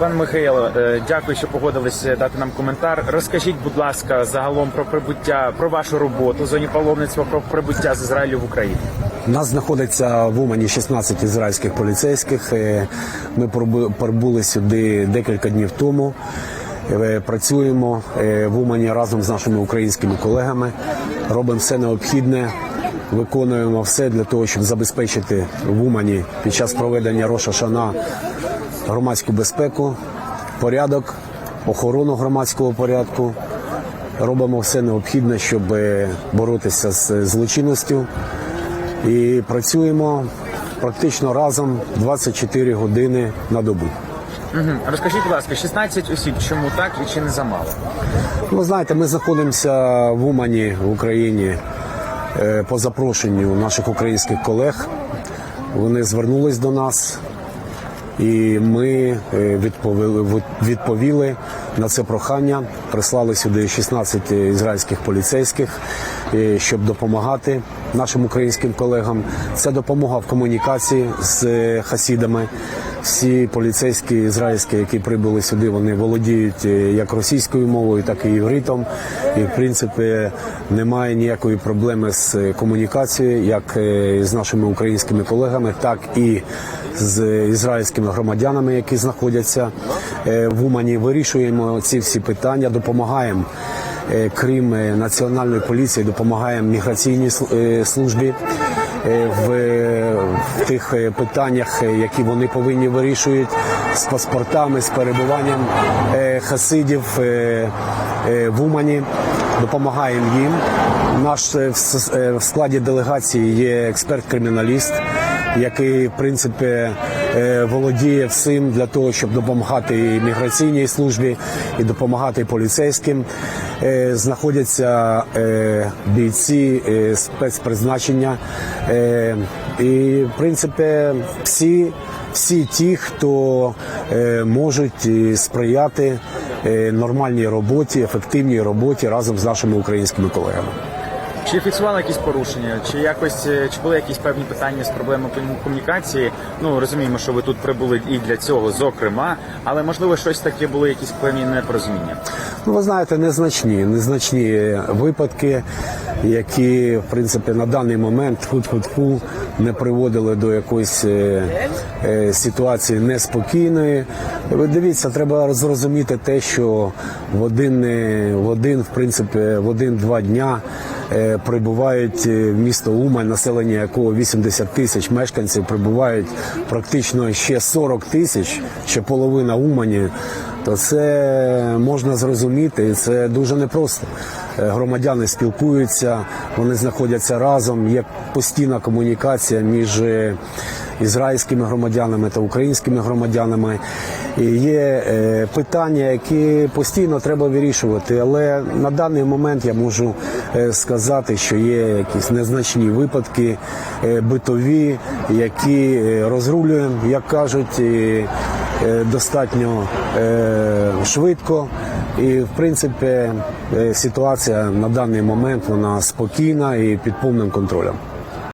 Пане Михайло, е, дякую, що погодилися дати нам коментар. Розкажіть, будь ласка, загалом про прибуття, про вашу роботу в зоні паломництва, про прибуття з Ізраїлю в Україну. Нас знаходиться в Умані 16 ізраїльських поліцейських. Е, Ми прибули сюди декілька днів тому. Е, Працюємо е, в Умані разом з нашими українськими колегами. Робимо все необхідне, виконуємо все для того, щоб забезпечити в Умані під час проведення Роша Шана громадську безпеку, порядок, охорону громадського порядку. Робимо все необхідне, щоб е, боротися з злочинністю і працюємо практично разом 24 години на добу. Угу. Розкажіть, будь ласка, 16 осіб, чому так і чи не замало? Ну, знаєте, ми знаходимося в Умані в Україні е, по запрошенню наших українських колег. Вони звернулись до нас, і ми е, відповіли, відповіли на це прохання. Прислали сюди 16 ізраїльських поліцейських, е, щоб допомагати нашим українським колегам. Це допомога в комунікації з хасідами. Всі поліцейські ізраїльські, які прибули сюди, вони володіють е, як російською мовою, так і євритом. І в принципі немає ніякої проблеми з е, комунікацією, як е, з нашими українськими колегами, так і з ізраїльськими громадянами, які знаходяться в Умані. Вирішуємо ці всі питання, допомагаємо. Е, Крім е, національної поліції, допомагаємо міграційній е, службі в, тих питаннях, які вони повинні вирішують з паспортами, з перебуванням хасидів в Умані. Допомагаємо їм. Наш в складі делегації є експерт-криміналіст, який в принципі володіє всім для того, щоб допомагати і міграційній службі, і допомагати поліцейським. Е, Знаходяться е, бійці е, спецпризначення, Е, і в принципі всі. Всі ті, хто е, можуть е, сприяти е, нормальній роботі, ефективній роботі разом з нашими українськими колегами. Чи фіксували якісь порушення, чи якось е, чи були якісь певні питання з проблемою кому- комунікації? Ну розуміємо, що ви тут прибули і для цього, зокрема, але можливо щось таке були якісь певні непорозуміння. Ну, ви знаєте, незначні, незначні випадки, які в принципі на даний момент тьфу-тьфу-тьфу, не приводили до якоїсь е, е, ситуації неспокійної. Ви дивіться, треба зрозуміти те, що в один, в один, в принципі, в один-два дня. Е, Прибувають е, в місто Умань, населення якого 80 тисяч мешканців, прибувають практично ще 40 тисяч, ще половина Умані то це можна зрозуміти, і це дуже непросто. Е, Громадяни спілкуються, вони знаходяться разом. Є постійна комунікація між е, ізраїльськими громадянами та українськими громадянами. І є е, питання, які постійно треба вирішувати. Але на даний момент я можу сказати, що є якісь незначні випадки битові, які розрулюємо, як кажуть. Е, достатньо е, швидко. І в принципі е, ситуація на даний момент вона спокійна і під повним контролем.